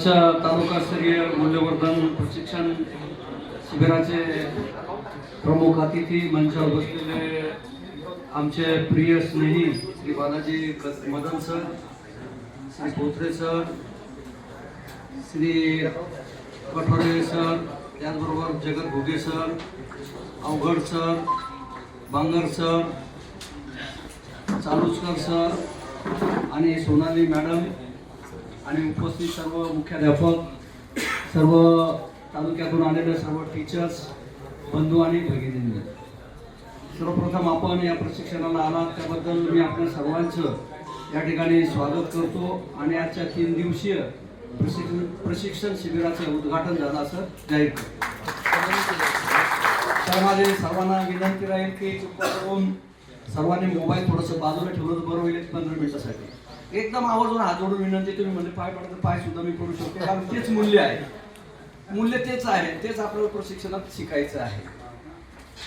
आजच्या तालुकास्तरीय मूल्यवर्धन प्रशिक्षण शिबिराचे प्रमुख अतिथी मंचावर बसलेले आमचे प्रिय स्नेही श्री बालाजी क- Madan sir Shri Potre sir Shri Kathore sir त्याचबरोबर Jagat Bhoge sir Avaghad sir Bangar sir Chaluskar sir आणि सोनाली मॅडम. आणि उपस्थित सर्व मुख्याध्यापक सर्व तालुक्यातून आलेले सर्व टीचर्स बंधू आणि भगिनींनी. सर्वप्रथम आपण या प्रशिक्षणाला आलात त्याबद्दल मी आपल्या सर्वांचं या ठिकाणी स्वागत करतो. आणि आजच्या तीन दिवसीय प्रशिक्षण प्रशिक्षण शिबिराचं उद्घाटन झालं असं जाहीर तर माझे सर्वांना विनंती राहील की कृपा करून सर्वांनी मोबाईल थोडंसं बाजूला ठेवलं बरं होईल पंधरा मिनिटासाठी. एकदम आवाजून हात जोडून विनंती तुम्ही म्हणजे पाय पडत पाय सुद्धा मी करू शकतो. कारण तेच मूल्य आहे. मूल्य तेच आहे. तेच आपल्याला प्रशिक्षणात शिकायचं आहे.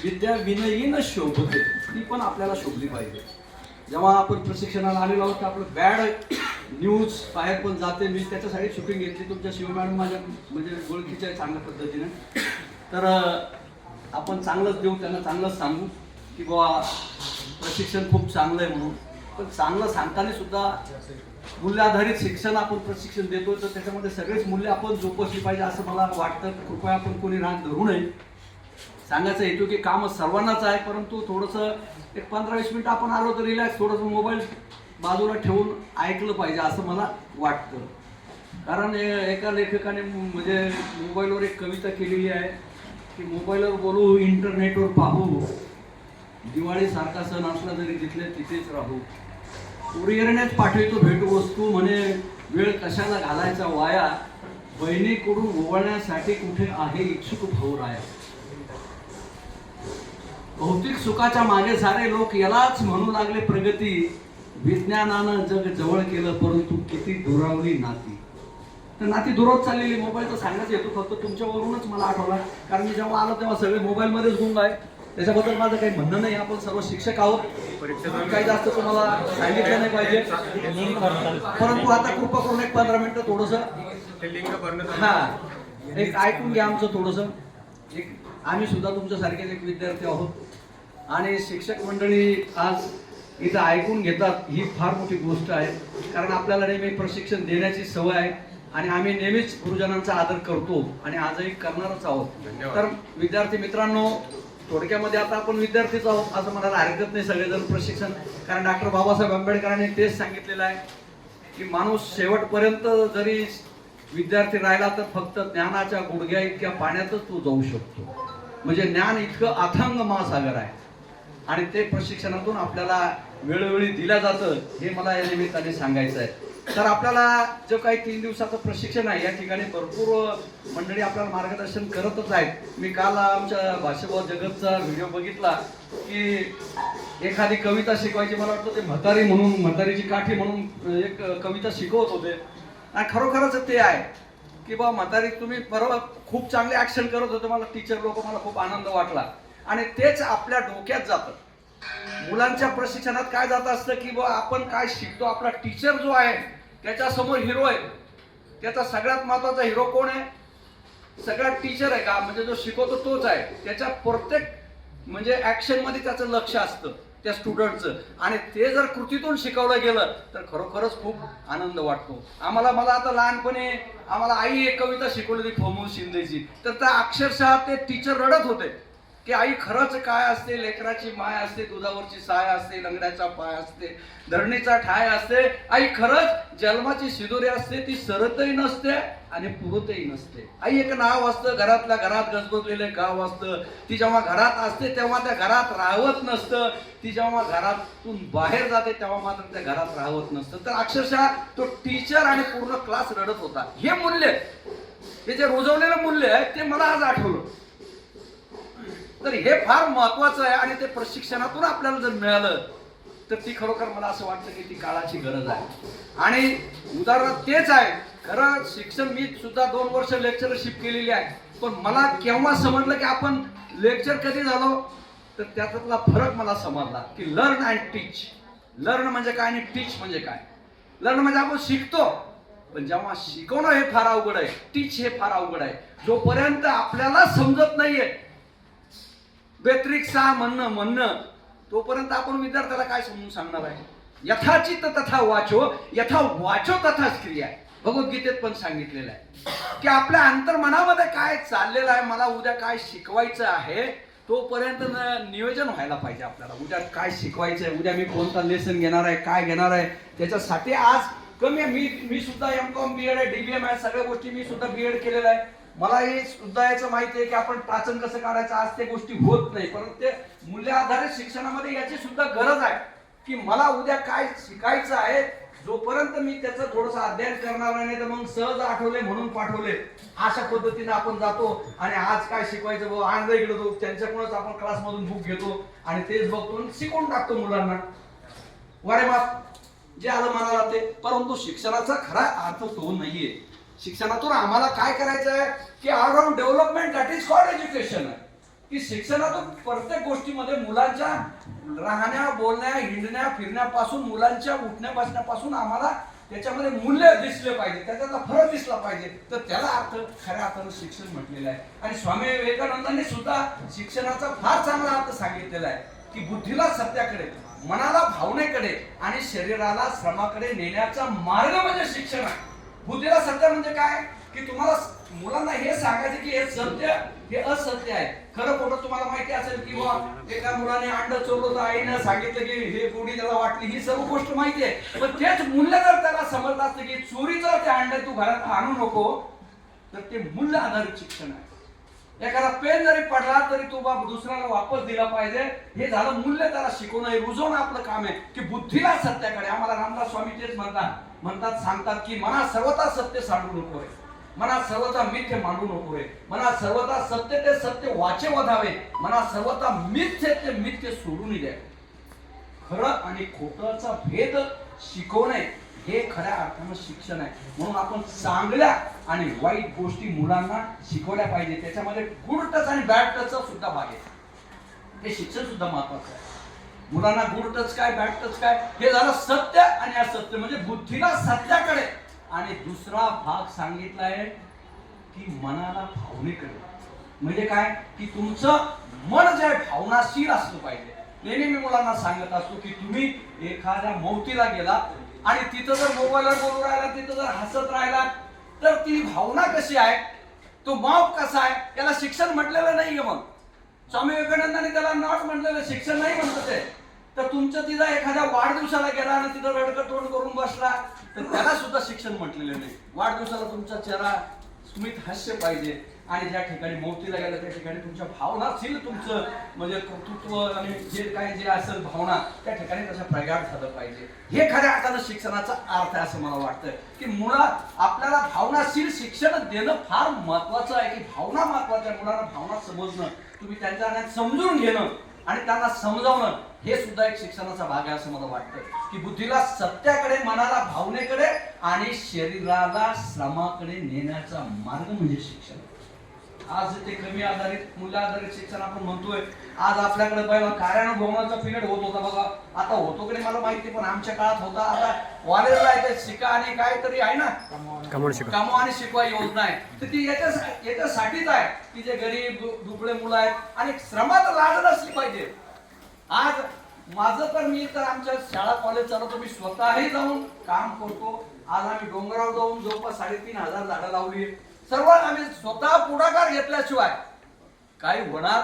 विद्या विनयीन शोभते. ती पण आपल्याला शोभली पाहिजे. जेव्हा आपण प्रशिक्षणाला आलेलो आहोत आपलं बॅड न्यूज बाहेर पण जाते. मी त्याच्यासाठी शूटिंग घेतली. तुमच्या शिव मॅडम माझ्या म्हणजे ओळखीच्या आहे चांगल्या पद्धतीने. तर आपण चांगलंच देऊ त्यांना चांगलंच सांगू की बाबा प्रशिक्षण खूप चांगलं आहे म्हणून. पण चांगलं सांगताना सुद्धा मूल्य आधारित शिक्षण आपण प्रशिक्षण देतो तर त्याच्यामध्ये सगळेच मूल्य आपण जोपासली पाहिजे असं मला वाटतं. कृपया आपण कोणी राग धरू नये. सांगायचा हेतू की काम सर्वांनाच आहे परंतु थोडंसं एक पंधरा वीस मिनिटं आपण आलो तर रिलॅक्स थोडंसं मोबाईल बाजूला ठेवून ऐकलं पाहिजे असं मला वाटतं. कारण एका लेखकाने म्हणजे मोबाईलवर एक कविता केलेली आहे की मोबाईलवर बोलू इंटरनेटवर पाहू. दिवाळीसारखा सण असला तरी तिथले तिथेच राहू. कुरिअरनेच पाठवतो भेटवस्तू म्हणे वेळ कशाला घालायचा वाया? बहिणीकडून ओवळण्यासाठी कुठे आहे इच्छुक भाऊ राया भौतिक सुखाच्या मागे सारे लोक यालाच म्हणू लागले प्रगती. विज्ञानानं जग जवळ केलं परंतु किती दुरावली नाती. तर नाती दुरावत चाललेली मोबाईलचा सांगायचं येतो फक्त तुमच्यावरूनच मला आठवला. कारण मी जेव्हा आलो तेव्हा सगळे मोबाईलमध्येच गुंग आहे. त्याच्याबद्दल माझं काही म्हणणं नाही आपण सर्व शिक्षक आहोत. काही जास्त तुम्हाला सांगितलं नाही पाहिजे. परंतु आता कृपा करून एक पंधरा मिनिटं थोडंसं हा एक ऐकून घ्या आमचं थोडस. एक आम्ही सुद्धा तुमच्यासारखेच एक विद्यार्थी आहोत. आणि शिक्षक मंडळी आज इथं ऐकून घेतात ही फार मोठी गोष्ट आहे. कारण आपल्याला नेहमी प्रशिक्षण देण्याची सवय आहे. आणि आम्ही नेहमीच गुरुजनांचा आदर करतो आणि आजही करणारच आहोत. तर विद्यार्थी मित्रांनो थोडक्यामध्ये आता आपण विद्यार्थीच आहोत असं म्हणायला हरकत नाही सगळेजण प्रशिक्षण. कारण डॉक्टर बाबासाहेब आंबेडकरांनी तेच सांगितलेलं आहे की माणूस शेवटपर्यंत जरी विद्यार्थी राहिला तर फक्त ज्ञानाच्या गुडघ्या इतक्या पाण्यातच तो जाऊ शकतो. म्हणजे ज्ञान इतकं अथांग महासागर आहे. आणि ते प्रशिक्षणातून आपल्याला वेळोवेळी दिलं जातं हे मला या निमित्ताने सांगायचं आहे. तर आपल्याला जो काही तीन दिवसाचं प्रशिक्षण आहे या ठिकाणी भरपूर मंडळी आपल्याला मार्गदर्शन करतच आहेत. मी काल आमच्या भाषेभाव जगतचा व्हिडिओ बघितला की एखादी कविता शिकवायची मला वाटतं ते म्हातारी म्हणून म्हातारीची काठी म्हणून एक कविता शिकवत होते. आणि खरोखरच ते आहे की बा म्हातारी तुम्ही बरोबर खूप चांगले ऍक्शन करत होते. मला टीचर लोक मला खूप आनंद वाटला. आणि तेच आपल्या डोक्यात जातं. मुलांच्या प्रशिक्षणात काय जात असतं की बा आपण काय शिकतो? आपला टीचर जो आहे त्याच्यासमोर हिरो आहे. त्याचा सगळ्यात महत्त्वाचा हिरो कोण आहे? सगळ्यात टीचर आहे का? म्हणजे जो शिकवतो तोच आहे. त्याच्या प्रत्येक म्हणजे ऍक्शनमध्ये त्याचं लक्ष असतं त्या स्टुडंटचं आणि ते जर कृतीतून शिकवलं गेलं तर खरोखरच खूप आनंद वाटतो. आम्हाला मला आता लहानपणी आम्हाला आई एक कविता शिकवली होती फोमू शिंदेची तर त्या अक्षरशः ते टीचर रडत होते. की आई खरंच काय असते? लेकराची माय असते दुधावरची साय असते लंगड्याचा पाय असते धरणीचा ठाय असते. आई खरंच जन्माची शिदोरी असते ती सरतही नसते आणि पुरतही नसते. आई एक नाव असतं घरातल्या घरात गजबजलेले गाव असतं. ती जेव्हा घरात असते तेव्हा त्या घरात राहवत नसतं. ती जेव्हा घरातून बाहेर जाते तेव्हा मात्र त्या घरात राहवत नसतं. तर अक्षरशः तो टीचर आणि पूर्ण क्लास रडत होता. हे मूल्य हे जे रुजवलेलं मूल्य आहे ते मला आज आठवलं. तर हे फार महत्वाचं आहे आणि ते प्रशिक्षणातून आपल्याला जर मिळालं तर ती खरोखर मला असं वाटतं की ती काळाची गरज आहे. आणि उदाहरण तेच आहे खरं शिक्षण मी सुद्धा दोन वर्ष लेक्चरशिप केलेली आहे पण मला केव्हा समजलं की आपण लेक्चर कधी झालो? तर त्याच्यातला फरक मला समजला की लर्न अँड टीच लर्न म्हणजे काय आणि टीच म्हणजे काय? लर्न म्हणजे आपण शिकतो पण जेव्हा शिकवणं हे फार अवघड आहे टीच हे फार अवघड आहे जोपर्यंत आपल्याला समजत नाहीये व्यतिरिक्त म्हणणं म्हणणं. तोपर्यंत आपण विद्यार्थ्याला काय समजून सांगणार आहे? यथाचित तथा वाचो यथा वाचो तथा क्रिया भगवद्गीतेत पण सांगितलेलं आहे. की आपल्या अंतर्मनामध्ये काय चाललेलं आहे मला उद्या काय शिकवायचं आहे तोपर्यंत नियोजन व्हायला पाहिजे आपल्याला. उद्या काय शिकवायचं आहे उद्या मी कोणता लेसन घेणार आहे काय घेणार आहे त्याच्यासाठी आज कमी आहे. मी मी सुद्धा एम कॉम बी एड आहे एम आहे सगळ्या गोष्टी मी सुद्धा बी एड केलेलं आहे. मला हे सुद्धा याचं माहिती आहे की आपण टाचन कसं काढायचं आज ते गोष्टी होत नाही. परंतु ते मूल्य आधारित शिक्षणामध्ये याची सुद्धा गरज आहे की मला उद्या काय शिकायचं आहे जोपर्यंत मी त्याचं थोडंसं अध्ययन करणार नाही तर मग सहज आठवले म्हणून पाठवले. अशा पद्धतीने आपण जातो आणि आज काय शिकवायचं भाऊ आणलं इकडे तो त्यांच्याकडूनच आपण क्लासमधून बुक घेतो आणि तेच बघतो आणि शिकवून टाकतो मुलांना. वारे बाप जे आलं म्हणाला ते. परंतु शिक्षणाचा खरा अर्थ तो नाहीये. शिक्षणातून आम्हाला काय करायचं आहे की all round development that is called education आहे की शिक्षणातून प्रत्येक गोष्टीमध्ये मुलांच्या राहण्या बोलण्या हिंडण्या फिरण्यापासून मुलांच्या उठण्या बसण्यापासून आम्हाला त्याच्यामध्ये मूल्य दिसले पाहिजे. त्याच्यातला फरक दिसला पाहिजे. तर त्याला अर्थ खऱ्या अर्थानं शिक्षण म्हटलेलं आहे. आणि स्वामी विवेकानंदांनी सुद्धा शिक्षणाचा फार चांगला अर्थ सांगितलेला आहे. की बुद्धीला सत्याकडे मनाला भावनेकडे आणि शरीराला श्रमाकडे नेण्याचा मार्ग म्हणजे शिक्षण आहे. बुद्धीला सत्य म्हणजे काय? की तुम्हाला मुलांना हे सांगायचं की हे सत्य हे असत्य आहे. खरं खोटं तुम्हाला माहिती असेल किंवा एका मुलाने अंड चोरलं तर आईनं सांगितलं की हे गोडी त्याला वाटली ही सर्व गोष्ट माहिती आहे. पण तेच मूल्य जर त्याला समजलं असतं की चोरीचं ते अंड तू घरात आणू नको तर ते मूल्य आधारित शिक्षण आहे. एखादा पेन जरी पडला तरी तो बाप दुसऱ्याला वापस दिला पाहिजे. हे झालं मूल्य त्याला शिकवणं हे रुजवणं आपलं काम आहे की बुद्धीला सत्याकडे आम्हाला रामदास स्वामी तेच म्हणतात. म्हणतात सांगतात की मना सर्वता सत्य सांडू नको रे. मना सर्वता मिथ्य मांडू नको रे. मना सर्वता सत्य ते सत्य वाचे वधावे. मना सर्वता मिथ्य ते मिथ्य सोडून द्या खरं आणि खोटंचा भेद शिकवणे हे खऱ्या अर्थानं शिक्षण आहे. म्हणून आपण चांगल्या आणि वाईट गोष्टी मुलांना शिकवल्या पाहिजे. त्याच्यामध्ये गुड टच आणि बॅड टच सुद्धा भाग आहे. हे शिक्षण सुद्धा महत्वाचं आहे. मुलांना गुड टच काय बॅड टच काय हे झालं सत्य आणि असत्य म्हणजे बुद्धीला सत्याकडे. आणि दुसरा भाग सांगितला आहे की मनाला भावनेकडे म्हणजे काय? की तुमचं मन जे आहे भावनाशील असलं पाहिजे. नेहमी मी मुलांना सांगत असतो की तुम्ही एखाद्या मौतीला गेला आणि तिथं जर मोबाईलवर बोलून राहिला तिथं जर हसत राहिला तर ती भावना कशी आहे? तो माप कसा आहे? याला शिक्षण म्हटलेलं नाहीये मग. स्वामी विवेकानंदाने त्याला नॉट म्हटलेलं शिक्षण नाही म्हणत ते तर तुमचं तिला एखाद्या वाढदिवसाला गेला आणि तिथं रडकं तोंड करून बसला तर त्याला सुद्धा शिक्षण म्हटलेलं नाही. वाढदिवसाला तुमचा चेहरा स्मित हास्य पाहिजे आणि ज्या ठिकाणी मौतीला गेलं त्या ठिकाणी तुमच्या भावनाशील तुमचं म्हणजे कर्तृत्व आणि जे काही जे असेल भावना त्या ठिकाणी तशा प्रगाढ झालं पाहिजे. हे खऱ्या अर्थानं शिक्षणाचा अर्थ आहे असं मला वाटतं की मुळात आपल्याला भावनाशील शिक्षण देणं फार महत्वाचं आहे. की भावना महत्त्वाच्या आहे. मुलांना भावना समजणं तुम्ही त्यांच्या समजून घेणं आणि त्यांना समजावणं हे सुद्धा एक शिक्षणाचा भाग आहे असं मला वाटतं की बुद्धीला सत्याकडे मनाला भावनेकडे आणि शरीराला श्रमाकडे नेण्याचा मार्ग म्हणजे शिक्षण. आज ते कमी आधारित मूल्य आधारित शिक्षण आपण म्हणतोय. आज आपल्याकडे पहिला कार्यानुभवनाचा पिरियड होत होता बघा. आता होतो की नाही मला माहिती पण आमच्या काळात होता. आता कॉलेजला आहे शिका आणि काहीतरी आहे ना? कामो आणि शिकवा योजना आहे. तर ती याच्या याच्यासाठीच आहे. की जे गरीब दुबळे मुलं आहेत आणि श्रमात लाज नसली पाहिजे. आज माझं तर मी तर आमच्या शाळा कॉलेज चालवतो मी स्वतःही जाऊन काम करतो. आज आम्ही डोंगरावर जाऊन जवळपास साडेतीन हजार झाडं लावली सर्व आम्ही स्वतः पुढाकार घेतल्याशिवाय काही होणार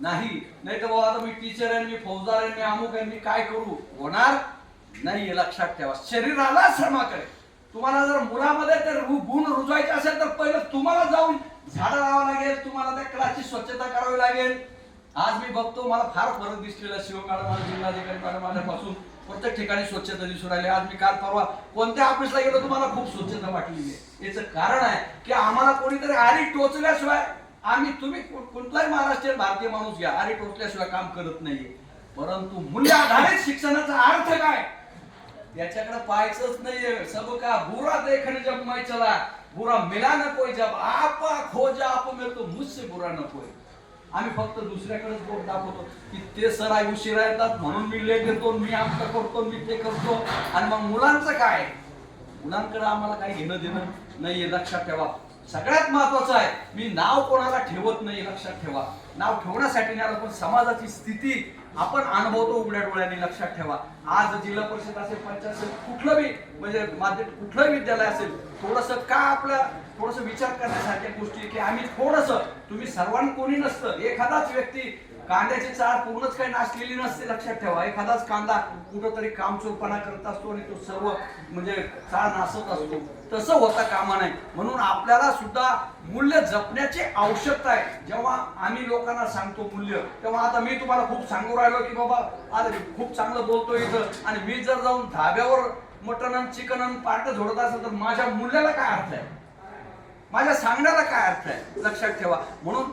नाही. नाही तर बाबा आता मी टीचर आहे मी फौजदार आहे मी अमुक आहे मी काय करू? होणार नाही हे लक्षात ठेवा. शरीराला श्रमाकडे तुम्हाला जर मुलामध्ये ते गुण रुजवायचे असेल तर पहिलं तुम्हाला जाऊन झाडं लावावं लागेल. तुम्हाला त्या क्लासची स्वच्छता करावी लागेल. आज मी बघतो मला फार फरक दिसलेला शिव मॅडम जिल्हाधिकारी मॅडम आल्यापासून प्रत्येक ठिकाणी स्वच्छता दिसून राहिली. आज मी काल परवा कोणत्या ऑफिसला गेलो तुम्हाला खूप स्वच्छता वाटलेली आहे. याचं कारण आहे की आम्हाला कोणीतरी आरी टोचल्याशिवाय आम्ही तुम्ही कोणताही महाराष्ट्रीयन भारतीय माणूस घ्या आरी टोचल्याशिवाय काम करत नाहीये. परंतु मूल्य आधारित शिक्षणाचा अर्थ काय? त्याच्याकडे पाहायचंच नाहीये. सब का बुरा देखने जब मैं चला बुरा मिला न कोई जब आपा खोजा आप मेरे तो मुझसे बुरा न कोई. आम्ही फक्त दुसऱ्याकडेच बोट दाखवतो की ते सर आई उशिरा येतात म्हणून मी लेट येतो मी आमचं करतो मी ते करतो. आणि मग मुलांचं काय? मुलांकडे आम्हाला काही घेणं देणं नाहीये लक्षात ठेवा. सगळ्यात महत्वाचं आहे मी नाव कोणाला ठेवत नाही लक्षात ठेवा. नाव ठेवण्यासाठी नाही आलं, पण समाजाची स्थिती आपण अनुभवतो उघड्या डोळ्यांनी लक्षात ठेवा. आज जिल्हा परिषद असेल पंचायत असेल कुठलं बी म्हणजे माध्यम कुठलंही विद्यालय असेल थोडस का आपलं थोडस विचार करण्यासारख्या गोष्टी की आम्ही थोडस तुम्ही सर्वांनी कोणी नसतं एखादाच व्यक्ती कांद्याची चाळ पूर्णच काही नाचलेली नसते लक्षात ठेवा. एखादाच कांदा कुठंतरी कामचोरपणा करत असतो आणि तो सर्व म्हणजे चाळ नासत असतो. तसं होता कामा नाही म्हणून आपल्याला सुद्धा मूल्य जपण्याची आवश्यकता आहे. जेव्हा आम्ही लोकांना सांगतो मूल्य तेव्हा आता मी तुम्हाला खूप सांगू राहिलो की बाबा आज खूप चांगलं बोलतो इथं. आणि मी जर जाऊन धाब्यावर मटन आणि चिकन आणि पार्ट झोडत असेल तर माझ्या मूल्याला काय अर्थ आहे? माझ्या सांगण्याला काय अर्थ आहे? लक्षात ठेवा. म्हणून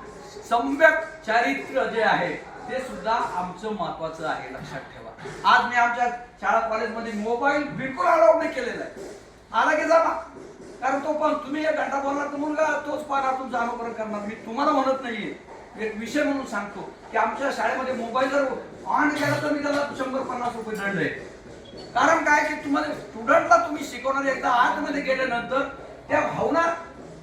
सम्यक चारित्र्य जे आहे ते सुद्धा आमचं महत्वाचं आहे लक्षात ठेवा. आज मी आमच्या शाळा कॉलेजमध्ये मोबाईल बिलकुल अलाउड नाही केलेला आहे. आला की जा कारण तो पण तुम्ही एक घंटा बोलला तर मुलगा तोच पाहणार तुमचं अनुकरण करणार. मी तुम्हाला म्हणत नाहीये. एक विषय म्हणून सांगतो की आमच्या शाळेमध्ये मोबाईल जर ऑन केला तर मी त्याला शंभर पन्नास रुपये दंड आहे. कारण काय की तुम्हाला स्टुडंटला तुम्ही शिकवणार एकदा आतमध्ये गेल्यानंतर त्या भावना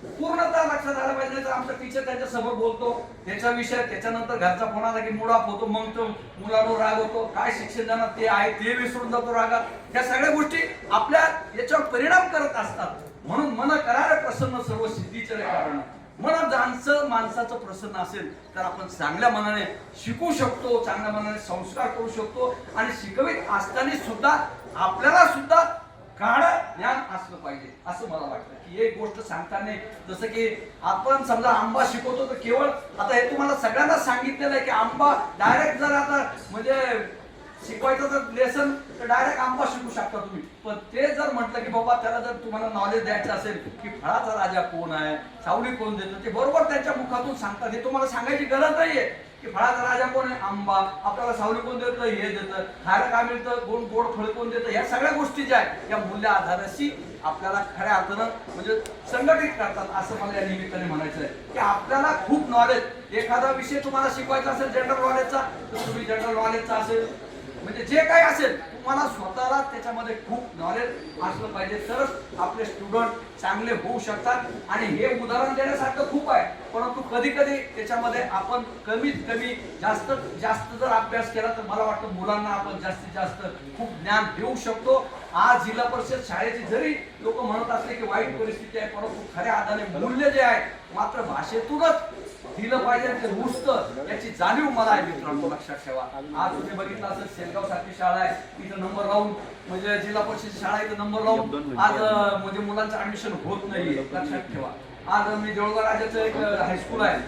पूर्णतः लक्षात आलं पाहिजे. आमचा टीचर त्यांच्यासमोर बोलतो त्याचा विषय त्याच्यानंतर घरचा फोन आला की मुळाप होतो मग तो मुलांवर राग होतो. काय शिक्षण देणार? ते आहे ते विसरून जातो रागात. या सगळ्या गोष्टी आपल्या याच्यावर परिणाम करत असतात. म्हणून मन करायला प्रसन्न सर्व सिद्धीचे कारण. मन जाणचं माणसाचं प्रसन्न असेल तर आपण चांगल्या मनाने शिकू शकतो चांगल्या मनाने संस्कार करू शकतो. आणि शिकवित असताना सुद्धा आपल्याला सुद्धा गाणं ज्ञान असलं पाहिजे असं मला वाटतं. की एक गोष्ट सांगताना जसं की आपण समजा आंबा शिकवतो तर केवळ आता हे तुम्हाला सगळ्यांना सांगितलेलं आहे की आंबा डायरेक्ट जर आता म्हणजे शिकवायचं जर लेसन तर डायरेक्ट आंबा शिकू शकता तुम्ही. पण ते जर म्हटलं की बाबा त्याला जर तुम्हाला नॉलेज द्यायचं असेल की फळाचा राजा कोण आहे सावली कोण देतो ते बरोबर त्यांच्या मुखातून सांगतात. हे तुम्हाला सांगायची गरज नाहीये. की फळाचा राजा कोण आहे? आंबा. आपल्याला सावली कोण देतं? हे देतं. खायला काय मिळतं? गोड गोड फळ कोण देतं? या सगळ्या गोष्टी ज्या आहेत या मूल्य आधाराशी आपल्याला खऱ्या अर्थानं म्हणजे संघटित करतात असं मला या निमित्ताने म्हणायचं आहे की आपल्याला खूप नॉलेज एखादा विषय तुम्हाला शिकवायचा असेल जनरल नॉलेजचा तर तुम्ही जनरल नॉलेजचा असेल. म्हणजे जे काही असेल तुम्हाला स्वतःला त्याच्यामध्ये खूप नॉलेज असलं पाहिजे. तरच आपले स्टुडंट चांगले होऊ शकतात. आणि हे उदाहरण देण्यासारखं खूप आहे. परंतु कधी कधी त्याच्यामध्ये आपण कमीत कमी जास्त जास्त जर अभ्यास केला तर मला वाटतं मुलांना आपण जास्तीत जास्त खूप ज्ञान देऊ शकतो. आज जिल्हा परिषद शाळेची जरी लोक म्हणत असले की वाईट परिस्थिती आहे परंतु खऱ्या आदाने मूल्य जे आहे मात्र भाषेतूनच दिलं पाहिजे ते रुजतं याची जाणीव मला आहे मित्रांनो लक्षात ठेवा. आज तुम्ही बघितलं असेल सेलगाव सारखी शाळा आहे. इथं नंबर लावून म्हणजे जिल्हा परिषद शाळा आहे, इथं नंबर लावून आज म्हणजे मुलांचं ऍडमिशन होत नाहीये लक्षात ठेवा. आज मी देऊळगाव राजाचं एक हायस्कूल आहे.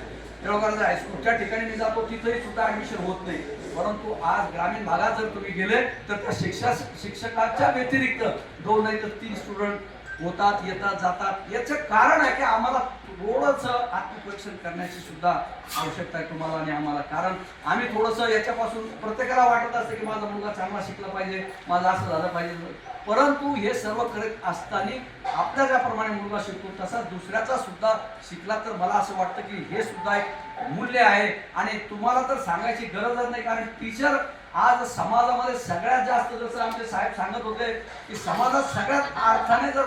देऊळगावचं हायस्कूल त्या ठिकाणी मी जातो तिथेही सुद्धा ऍडमिशन होत नाही. परंतु आज ग्रामीण भागात जर तुम्ही गेले तर त्या शिक्षा शिक्षकाच्या व्यतिरिक्त दोन नाही तर तीन स्टुडंट होतात येतात जातात. याचं कारण आहे की आम्हाला थोडंसं आत्मपरीक्षण करण्याची सुद्धा आवश्यकता आहे तुम्हाला आणि आम्हाला. कारण आम्ही थोडंसं याच्यापासून प्रत्येकाला वाटत असतं की माझा मुलगा चांगला शिकला पाहिजे माझं असं झालं पाहिजे. परंतु हे सर्व करत असताना आपल्या ज्याप्रमाणे मुलगा शिकतो तसाच दुसऱ्याचा सुद्धा शिकला तर मला असं वाटतं की हे सुद्धा एक मूल्य आहे. आणि तुम्हाला तर सांगायची गरजच नाही कारण टीचर आज समाजामध्ये सगळ्यात जास्त जसं आमचे साहेब सांगत होते की समाजात सगळ्यात अर्थाने जर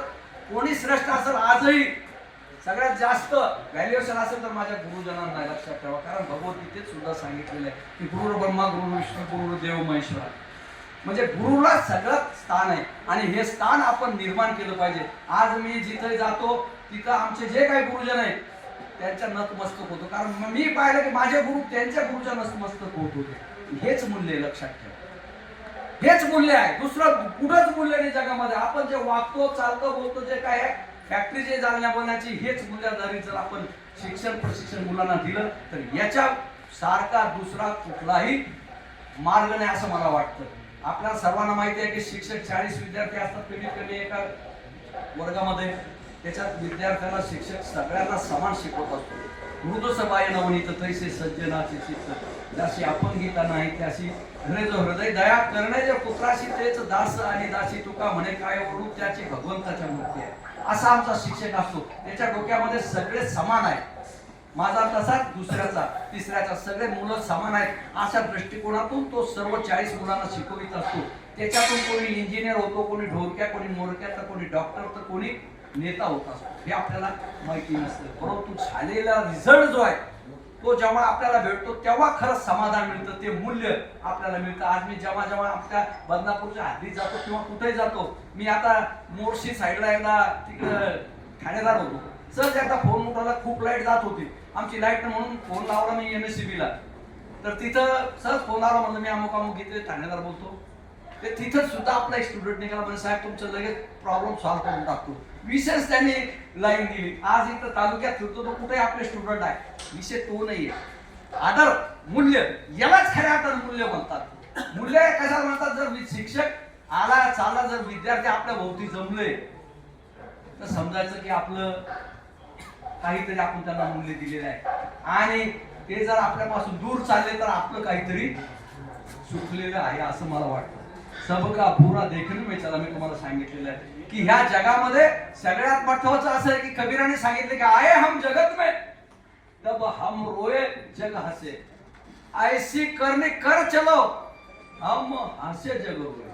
कोणी श्रेष्ठ असेल आजही? सगळ्यात जास्त व्हॅल्युएशन असेल तर माझ्या गुरुजनांना लक्षात ठेवा. कारण भगवद्गीतेत सुद्धा सांगितलेलं आहे की गुरु ब्रह्मा गुरु विष्णू गुरु देव महेश्वर. म्हणजे गुरुला सगळं स्थान आहे. आणि हे स्थान आपण निर्माण केलं पाहिजे. आज मी जिथे जातो तिथं आमचे जे काही गुरुजन आहेत त्यांच्या नतमस्तक होतो. कारण मी पाहिलं की माझे गुरु त्यांच्या गुरुच्या नतमस्तक होत होते. हेच मूल्य आहे, लक्षात ठेवा. हेच मूल्य आहे. दुसरं कुठंच मूल्य नाही जगामध्ये. आपण जे वागतो चालतो बोलतो जे काय आहे फॅक्टरी जे जालण्या बनण्याची हेच मूल्यधारी जर आपण शिक्षण प्रशिक्षण मुलांना दिलं तर याच्या सारखा दुसरा कुठलाही मार्ग नाही असं मला वाटतं. आपल्याला सर्वांना माहिती आहे की शिक्षक चाळीस विद्यार्थी असतात कमीत कमी एका वर्गामध्ये. त्याच्यात विद्यार्थ्याला शिक्षक सगळ्यांना समान शिकवत असतो. मृदू नवनीत तैसे सज्जनाचे शिक्षक. जशी आपण गीता नाही त्याशी हृदय जो हृदय दया करणे जे पुत्राशी तेच दास आणि दासी तुका म्हणे काय ओळू त्याची भगवंताच्या मूर्ती आहे. असा आमचा शिक्षक असतो. त्याच्या डोक्यामध्ये सगळे समान आहे माझा तसाच दुसऱ्याचा तिसऱ्याचा सगळे मुलं समान आहेत. अशा दृष्टिकोनातून तो सर्व चाळीस मुलांना शिकवित असतो. त्याच्यातून कोणी इंजिनियर होतो कोणी ढोरक्या कोणी मोरक्या तर कोणी डॉक्टर तर कोणी नेता होत असतो. हे आपल्याला माहिती नसतं. परंतु झालेला रिझल्ट जो आहे तो जेव्हा आपल्याला भेटतो तेव्हा खरंच समाधान मिळतं. ते मूल्य आपल्याला मिळतं. आज मी जेव्हा जेव्हा आपल्या बदनापूरच्या हद्दीत जातो किंवा कुठेही जातो मी आता मोर्शी साईडला एकदा तिकडं ठाणेदार होतो. सहज एकदा फोन उठवला खूप लाइट जात होती. आमची लाइट म्हणून फोन लावला मी एम एस सी ला. तर तिथं सहज फोन आला म्हणलं मी अमुक अमुक इथे ठाणेदार बोलतो. तर तिथं सुद्धा आपला एक स्टुडंट निघाला म्हणजे साहेब तुमचं लगेच प्रॉब्लेम सॉल्व्ह करून टाकतो. विशेष त्यांनी लाईन दिली. आज इथं तालुक्यात फिरतो तो कुठे आपले स्टुडंट आहे. विषय तो नाहीये. आदर मूल्य. यालाच खऱ्या अर्थात मूल्य म्हणतात. मूल्य कशाला म्हणतात? जर शिक्षक आला चालला जर विद्यार्थी आपल्या भोवती जमले तर समजायचं की आपलं काहीतरी आपण त्यांना मूल्य दिलेलं आहे. आणि ते जर आपल्यापासून दूर चालले तर आपलं काहीतरी चुकलेलं आहे असं मला वाटतं. सबका पुरा देखील में चला मी तुम्हाला सांगितलेलं आहे की ह्या जगामध्ये सगळ्यात महत्वाचं असं आहे की कबीराने सांगितले की आये हम जगत में तब हम रोये जग हसे। ऐसी करणे कर चलो हम हसे जग रोये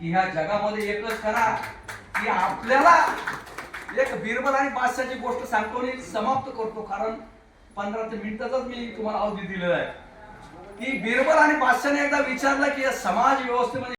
की ह्या जगामध्ये एकच करा की आपल्याला एक बिरबल आणि बादशाची गोष्ट सांगतो आणि समाप्त करतो. कारण पंधरा ते मिनिटातच मी तुम्हाला अवधी दिलेला आहे. की बिरबल आणि बादशाने एकदा विचारलं की या समाज व्यवस्थेमध्ये